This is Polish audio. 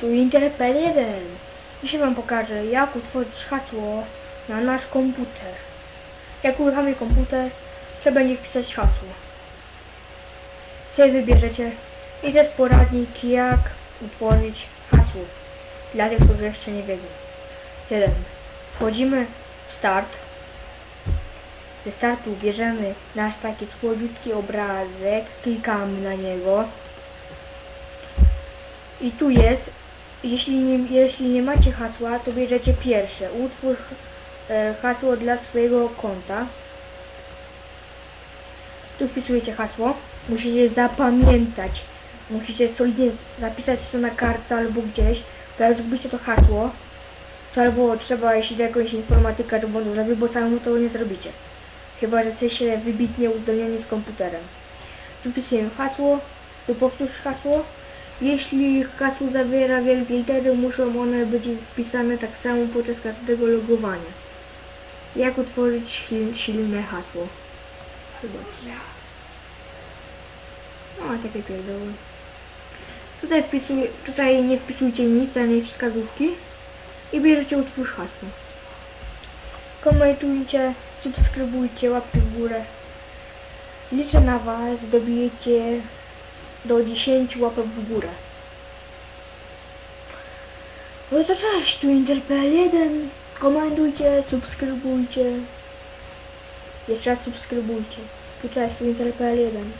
tu Interpel 1. Dzisiaj Wam pokażę, jak utworzyć hasło na nasz komputer. Jak uruchamię komputer, trzeba będzie wpisać hasło. Sobie wybierzecie i jest poradnik, jak utworzyć hasło. Dla tych, którzy jeszcze nie wiedzą. 1. Wchodzimy w start. Ze startu bierzemy nasz taki słodziutki obrazek, klikamy na niego. I tu jest, jeśli nie, jeśli nie macie hasła, to bierzecie pierwsze. Utwórz e, hasło dla swojego konta. Tu wpisujecie hasło. Musicie zapamiętać. Musicie solidnie zapisać to na kartce albo gdzieś. Jak zgubicie to hasło, to albo trzeba, jeśli do jakąś informatyka do błądu zrobić, bo samemu to nie zrobicie. Chyba, że jesteście wybitnie uzdolnieni z komputerem. Tu wpisujemy hasło, tu powtórz hasło. Jeśli hasło zawiera wielkie litery, muszą one być wpisane tak samo podczas każdego logowania. Jak utworzyć sil- silne hasło? Zobaczcie. O, takie pierdoły. Tutaj, wpisuj, tutaj nie wpisujcie nic, ani wskazówki. I bierzecie utwórz hasło. Komentujcie, subskrybujcie, łapki w górę. Liczę na Was, dobijecie do 10 łapek w górę. No to cześć, tu Interpel 1. Komentujcie, subskrybujcie. Jeszcze raz subskrybujcie. Tu cześć, tu Interpel 1.